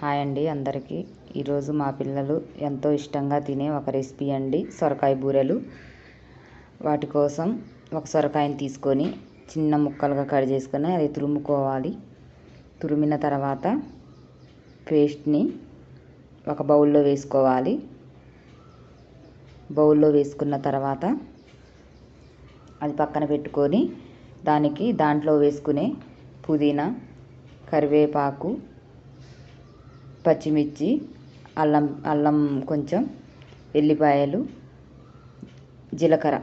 Hi అండి అందరికీ. ఈరోజు మా పిల్లలు ఎంతో ఇష్టంగా తినే ఒక రెసిపీ అండి సొరకాయ బూరెలు. వాటి కోసం ఒక సొరకాయని తీసుకొని చిన్న ముక్కలుగా కట్ చేసుకొని అది తురుముకోవాలి. తురిమిన తర్వాత పేస్ట్ని ఒక బౌల్లో వేసుకోవాలి. బౌల్లో వేసుకున్న తర్వాత అది పక్కన పెట్టుకొని దానికి దాంట్లో వేసుకునే పుదీనా కరివేపాకు పచ్చిమిర్చి అల్లం అల్లం కొంచెం ఎల్లిపాయలు జీలకర్ర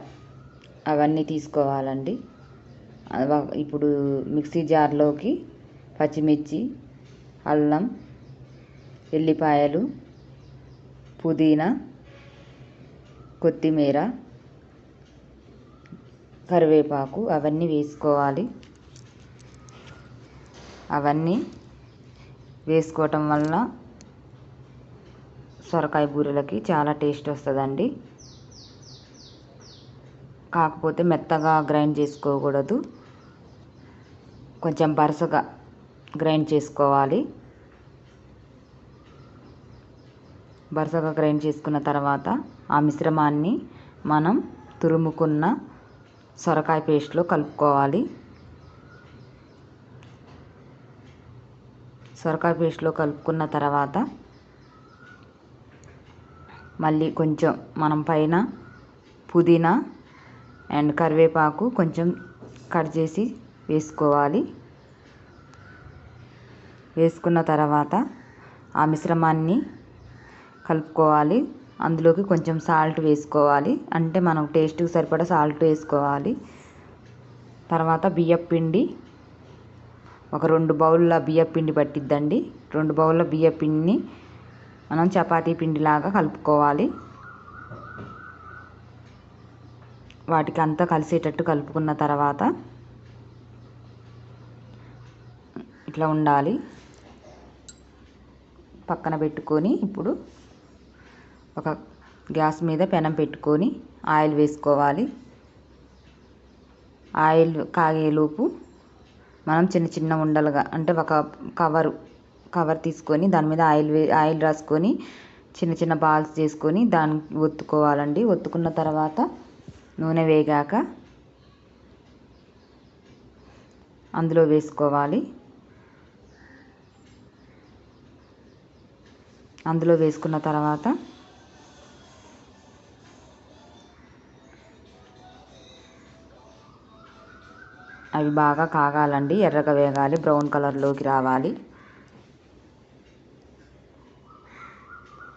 అవన్నీ తీసుకోవాలండి. ఇప్పుడు మిక్సీ జార్లోకి పచ్చిమిర్చి అల్లం ఎల్లిపాయలు పుదీనా కొత్తిమీర కరివేపాకు అవన్నీ వేసుకోవాలి. అవన్నీ వేసుకోవటం వల్ల సొరకాయ బూరెలకి చాలా టేస్ట్ వస్తుందండి. కాకపోతే మెత్తగా గ్రైండ్ చేసుకోకూడదు. కొంచెం బరసగా గ్రైండ్ చేసుకోవాలి. బరసగా గ్రైండ్ చేసుకున్న తర్వాత ఆ మిశ్రమాన్ని మనం తురుముకున్న సొరకాయ పేస్ట్లో కలుపుకోవాలి. సొరకాయ పేస్ట్లో కలుపుకున్న తర్వాత మళ్ళీ కొంచెం మనం పైన పుదీనా అండ్ కరివేపాకు కొంచెం కట్ చేసి వేసుకోవాలి. వేసుకున్న తర్వాత ఆ మిశ్రమాన్ని కలుపుకోవాలి. అందులోకి కొంచెం సాల్ట్ వేసుకోవాలి. అంటే మనం టేస్ట్కి సరిపడా సాల్ట్ వేసుకోవాలి. తర్వాత బియ్యం పిండి ఒక రెండు బౌల్ల బియ్యం పిండి పట్టిద్దండి. రెండు బౌల్ల బియ్యం పిండిని మనం చపాతీ పిండిలాగా కలుపుకోవాలి. వాటికి అంతా కలిసేటట్టు కలుపుకున్న తర్వాత ఇట్లా ఉండాలి. పక్కన పెట్టుకొని ఇప్పుడు ఒక గ్యాస్ మీద పెనం పెట్టుకొని ఆయిల్ వేసుకోవాలి. ఆయిల్ కాగేలోపు మనం చిన్న చిన్న ఉండలుగా అంటే ఒక కవరు కవర్ తీసుకొని దాని మీద ఆయిల్ ఆయిల్ రాసుకొని చిన్న చిన్న బాల్స్ చేసుకొని దాన్ని ఒత్తుకోవాలండి. ఒత్తుకున్న తర్వాత నూనె వేగాక అందులో వేసుకోవాలి. అందులో వేసుకున్న తర్వాత అవి బాగా కాగాలండి ఎర్రగా వేగాలి బ్రౌన్ కలర్లోకి రావాలి.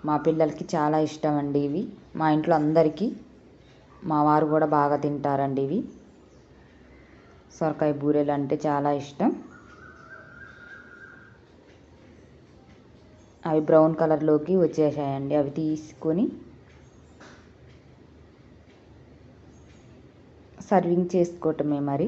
మా పిల్లలకి చాలా ఇష్టం అండి ఇవి. మా ఇంట్లో అందరికీ మా వారు కూడా బాగా తింటారండి ఇవి. సొరకాయ బూరెలు అంటే చాలా ఇష్టం. అవి బ్రౌన్ కలర్లోకి వచ్చేసాయండి. అవి తీసుకొని సర్వింగ్ చేసుకోవటమే మరి.